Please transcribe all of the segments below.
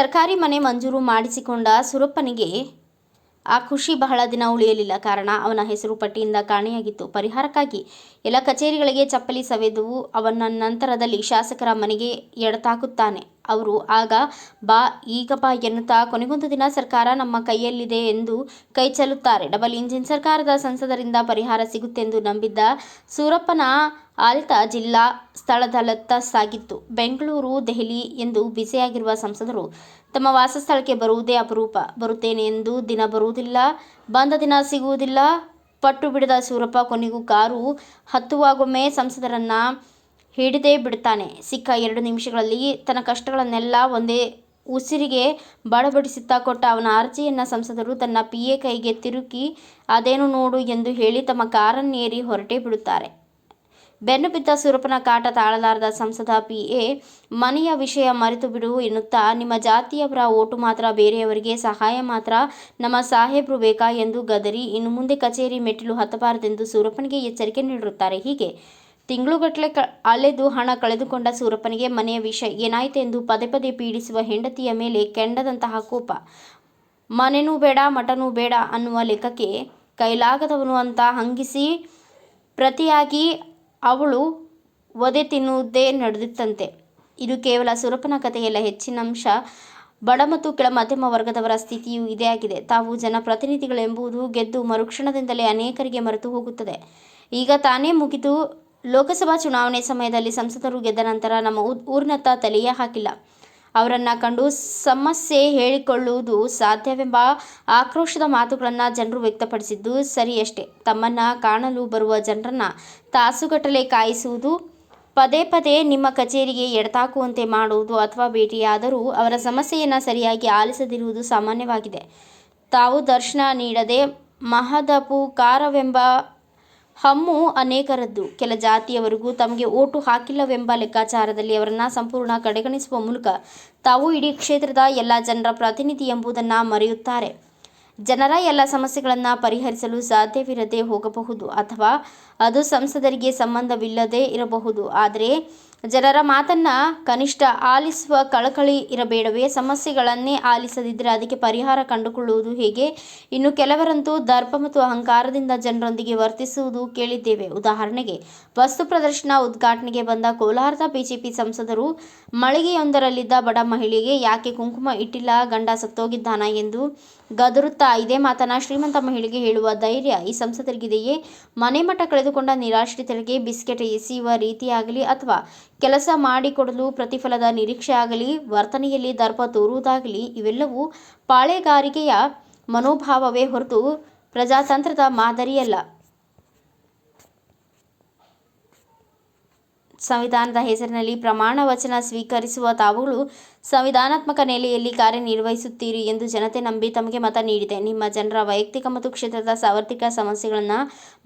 ಸರ್ಕಾರಿ ಮನೆ ಮಂಜೂರು ಮಾಡಿಸಿಕೊಂಡ ಸುರಪ್ಪನಿಗೆ ಆ ಖುಷಿ ಬಹಳ ದಿನ ಉಳಿಯಲಿಲ್ಲ. ಕಾರಣ, ಅವನ ಹೆಸರು ಪಟ್ಟಿಯಿಂದ ಕಾಣೆಯಾಗಿತ್ತು. ಪರಿಹಾರಕ್ಕಾಗಿ ಎಲ್ಲ ಕಚೇರಿಗಳಿಗೆ ಚಪ್ಪಲಿ ಸವೆದು ಅವನ ನಂತರದಲ್ಲಿ ಶಾಸಕರ ಮನೆಗೆ ಎಡತಾಕುತ್ತಾನೆ. ಅವರು, ಆಗ ಬಾ, ಈಗ ಬಾ ಎನ್ನುತ್ತಾ ಕೊನೆಗೊಂದು ದಿನ ಸರ್ಕಾರ ನಮ್ಮ ಕೈಯಲ್ಲಿದೆ ಎಂದು ಕೈ ಚೆಲ್ಲುತ್ತಾರೆ. ಡಬಲ್ ಇಂಜಿನ್ ಸರ್ಕಾರದ ಸಂಸದರಿಂದ ಪರಿಹಾರ ಸಿಗುತ್ತೆಂದು ನಂಬಿದ್ದ ಸೂರಪ್ಪನ ಆಲ್ತ ಜಿಲ್ಲಾ ಸ್ಥಳದಲ್ಲತ್ತ ಸಾಗಿತ್ತು. ಬೆಂಗಳೂರು, ದೆಹಲಿ ಎಂದು ಬಿಸಿಯಾಗಿರುವ ಸಂಸದರು ತಮ್ಮ ವಾಸಸ್ಥಳಕ್ಕೆ ಬರುವುದೇ ಅಪರೂಪ. ಬರುತ್ತೇನೆ ಎಂದು ದಿನ ಬರುವುದಿಲ್ಲ, ಬಂದ ದಿನ ಸಿಗುವುದಿಲ್ಲ. ಪಟ್ಟು ಬಿಡದ ಸೂರಪ್ಪ ಕೊನೆಗೂ ಕಾರು ಹತ್ತುವಾಗೊಮ್ಮೆ ಸಂಸದರನ್ನ ಹಿಡಿದೇ ಬಿಡ್ತಾನೆ ಸಿಕ್ಕ ಎರಡು ನಿಮಿಷಗಳಲ್ಲಿ ತನ್ನ ಕಷ್ಟಗಳನ್ನೆಲ್ಲ ಒಂದೇ ಉಸಿರಿಗೆ ಬಡಬಡಿಸುತ್ತಾ ಕೊಟ್ಟ ಅವನ ಅರ್ಜಿಯನ್ನು ಸಂಸದರು ತನ್ನ ಪಿ ಎ ಕೈಗೆ ತಿರುಕಿ ಅದೇನು ನೋಡು ಎಂದು ಹೇಳಿ ತಮ್ಮ ಕಾರನ್ನೇರಿ ಹೊರಟೇ ಬಿಡುತ್ತಾರೆ. ಬೆನ್ನು ಬಿದ್ದ ಸೂರಪ್ಪನ ಕಾಟ ತಾಳಲಾರದ ಸಂಸದ ಪಿ ಎ ಮನೆಯ ವಿಷಯ ಮರೆತು ಬಿಡು ಎನ್ನುತ್ತಾ, ನಿಮ್ಮ ಜಾತಿಯವರ ಓಟು ಮಾತ್ರ, ಬೇರೆಯವರಿಗೆ ಸಹಾಯ ಮಾತ್ರ, ನಮ್ಮ ಸಾಹೇಬ್ರು ಬೇಕಾ ಎಂದು ಗದರಿ, ಇನ್ನು ಮುಂದೆ ಕಚೇರಿ ಮೆಟ್ಟಿಲು ಹತ್ತಬಾರದೆಂದು ಸೂರಪ್ಪನಿಗೆ ಎಚ್ಚರಿಕೆ ನೀಡಿರುತ್ತಾರೆ. ಹೀಗೆ ತಿಂಗಳುಗಟ್ಟಲೆ ಕ, ಅಲೆದು ಹಣ ಕಳೆದುಕೊಂಡ ಸೂರಪ್ಪನಿಗೆ ಮನೆಯ ವಿಷಯ ಏನಾಯಿತೆಂದು ಪದೇ ಪದೇ ಪೀಡಿಸುವ ಹೆಂಡತಿಯ ಮೇಲೆ ಕೆಂಡದಂತಹ ಕೋಪ. ಮನೆನೂ ಬೇಡ, ಮಠನೂ ಬೇಡ ಅನ್ನುವ ಲೆಕ್ಕಕ್ಕೆ ಕೈಲಾಗದವನು ಅಂತ ಹಂಗಿಸಿ ಪ್ರತಿಯಾಗಿ ಅವಳು ಒದೆ ತಿನ್ನುವುದೇ ನಡೆದಿತ್ತಂತೆ. ಇದು ಕೇವಲ ಸುರಪನ ಕಥೆಯಲ್ಲ, ಹೆಚ್ಚಿನ ಅಂಶ ಬಡ ಮತ್ತು ಕೆಳ ಮಧ್ಯಮ ವರ್ಗದವರ ಸ್ಥಿತಿಯೂ ಇದೇ ಆಗಿದೆ. ತಾವು ಜನಪ್ರತಿನಿಧಿಗಳೆಂಬುದು ಗೆದ್ದು ಮರುಕ್ಷಣದಿಂದಲೇ ಅನೇಕರಿಗೆ ಮರೆತು ಹೋಗುತ್ತದೆ. ಈಗ ತಾನೇ ಮುಗಿದು ಲೋಕಸಭಾ ಚುನಾವಣೆ ಸಮಯದಲ್ಲಿ ಸಂಸದರು ಗೆದ್ದ ನಂತರ ನಮ್ಮ ಊರಿನತ್ತ ತಲೆಯೇ ಹಾಕಿಲ್ಲ. ಅವರನ್ನ ಕಂಡು ಸಮಸ್ಯೆ ಹೇಳಿಕೊಳ್ಳುವುದು ಸಾಧ್ಯವೆಂಬ ಆಕ್ರೋಶದ ಮಾತುಗಳನ್ನು ಜನರು ವ್ಯಕ್ತಪಡಿಸಿದ್ದು ಸರಿಯಷ್ಟೇ. ತಮ್ಮನ್ನ ಕಾಣಲು ಬರುವ ಜನರನ್ನು ತಾಸುಗಟ್ಟಲೆ ಕಾಯಿಸುವುದು, ಪದೇ ಪದೇ ನಿಮ್ಮ ಕಚೇರಿಗೆ ಎಡತಾಕುವಂತೆ ಮಾಡುವುದು ಅಥವಾ ಭೇಟಿಯಾದರೂ ಅವರ ಸಮಸ್ಯೆಯನ್ನು ಸರಿಯಾಗಿ ಆಲಿಸದಿರುವುದು ಸಾಮಾನ್ಯವಾಗಿದೆ. ತಾವು ದರ್ಶನ ನೀಡದೆ ಮಹದಪುಕಾರವೆಂಬ ಹಮ್ಮು ಅನೇಕರದ್ದು. ಕೆಲ ಜಾತಿಯವರಿಗೂ ತಮಗೆ ಓಟು ಹಾಕಿಲ್ಲವೆಂಬ ಲೆಕ್ಕಾಚಾರದಲ್ಲಿ ಅವರನ್ನ ಸಂಪೂರ್ಣ ಕಡೆಗಣಿಸುವ ಮೂಲಕ ತಾವು ಇಡೀ ಕ್ಷೇತ್ರದ ಎಲ್ಲ ಜನರ ಪ್ರತಿನಿಧಿ ಎಂಬುದನ್ನು ಮರೆಯುತ್ತಾರೆ. ಜನರ ಎಲ್ಲ ಸಮಸ್ಯೆಗಳನ್ನು ಪರಿಹರಿಸಲು ಸಾಧ್ಯವಿರದೆ ಹೋಗಬಹುದು ಅಥವಾ ಅದು ಸಂಸದರಿಗೆ ಸಂಬಂಧವಿಲ್ಲದೆ ಇರಬಹುದು. ಆದರೆ ಜನರ ಮಾತನ್ನ ಕನಿಷ್ಠ ಆಲಿಸುವ ಕಳಕಳಿ ಇರಬೇಡವೇ. ಸಮಸ್ಯೆಗಳನ್ನೇ ಆಲಿಸದಿದ್ದರೆ ಅದಕ್ಕೆ ಪರಿಹಾರ ಕಂಡುಕೊಳ್ಳುವುದು ಹೇಗೆ? ಇನ್ನು ಕೆಲವರಂತೂ ದರ್ಪ ಮತ್ತು ಅಹಂಕಾರದಿಂದ ಜನರೊಂದಿಗೆ ವರ್ತಿಸುವುದು ಕೇಳಿದ್ದೇವೆ. ಉದಾಹರಣೆಗೆ, ವಸ್ತು ಪ್ರದರ್ಶನ ಉದ್ಘಾಟನೆಗೆ ಬಂದ ಕೋಲಾರದ ಬಿಜೆಪಿ ಸಂಸದರು, ಮಳಿಗೆಯೊಂದರಲ್ಲಿದ್ದ ಬಡ ಮಹಿಳೆಗೆ ಯಾಕೆ ಕುಂಕುಮ ಇಟ್ಟಿಲ್ಲ, ಗಂಡ ಸತ್ತೋಗಿದ್ದಾನ ಎಂದು ಗದರುತ್ತಾ ಇದೇ ಮಾತನ್ನ ಶ್ರೀಮಂತ ಮಹಿಳೆಗೆ ಹೇಳುವ ಧೈರ್ಯ ಈ ಸಂಸದರಿಗಿದೆಯೇ? ಮನೆ ಮಠ ಕಳೆದುಕೊಂಡ ನಿರಾಶ್ರಿತರಿಗೆ ಬಿಸ್ಕೆಟ್ ಎಸೆಯುವ ರೀತಿಯಾಗಲಿ ಅಥವಾ ಕೆಲಸ ಮಾಡಿಕೊಡಲು ಪ್ರತಿಫಲದ ನಿರೀಕ್ಷೆ ಆಗಲಿ, ವರ್ತನೆಯಲ್ಲಿ ದರ್ಪ ತೋರುವುದಾಗಲಿ, ಇವೆಲ್ಲವೂ ಪಾಳೆಗಾರಿಕೆಯ ಮನೋಭಾವವೇ ಹೊರತು ಪ್ರಜಾತಂತ್ರದ ಮಾದರಿಯಲ್ಲ. ಸಂವಿಧಾನದ ಹೆಸರಿನಲ್ಲಿ ಪ್ರಮಾಣ ವಚನ ಸ್ವೀಕರಿಸುವ ತಾವುಗಳು ಸಂವಿಧಾನಾತ್ಮಕ ನೆಲೆಯಲ್ಲಿ ಕಾರ್ಯನಿರ್ವಹಿಸುತ್ತೀರಿ ಎಂದು ಜನತೆ ನಂಬಿ ತಮಗೆ ಮತ ನೀಡಿದೆ. ನಿಮ್ಮ ಜನರ ವೈಯಕ್ತಿಕ ಮತ್ತು ಕ್ಷೇತ್ರದ ಸಾರ್ವತ್ರಿಕ ಸಮಸ್ಯೆಗಳನ್ನು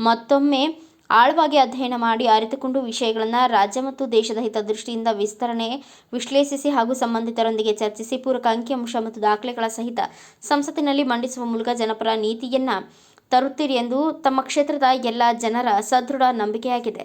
ಮತ್ತೊಮ್ಮೆ ಆಳವಾಗಿ ಅಧ್ಯಯನ ಮಾಡಿ ಅರಿತುಕೊಂಡು ವಿಷಯಗಳನ್ನು ರಾಜ್ಯ ಮತ್ತು ದೇಶದ ಹಿತದೃಷ್ಟಿಯಿಂದ ವಿಸ್ತರಣೆ ವಿಶ್ಲೇಷಿಸಿ ಹಾಗೂ ಸಂಬಂಧಿತರೊಂದಿಗೆ ಚರ್ಚಿಸಿ ಪೂರಕ ಅಂಕಿಅಂಶ ಮತ್ತು ದಾಖಲೆಗಳ ಸಹಿತ ಸಂಸತ್ತಿನಲ್ಲಿ ಮಂಡಿಸುವ ಮೂಲಕ ಜನಪರ ನೀತಿಯನ್ನು ತರುತ್ತೀರಿ ಎಂದು ತಮ್ಮ ಕ್ಷೇತ್ರದ ಎಲ್ಲ ಜನರ ಸದೃಢ ನಂಬಿಕೆಯಾಗಿದೆ.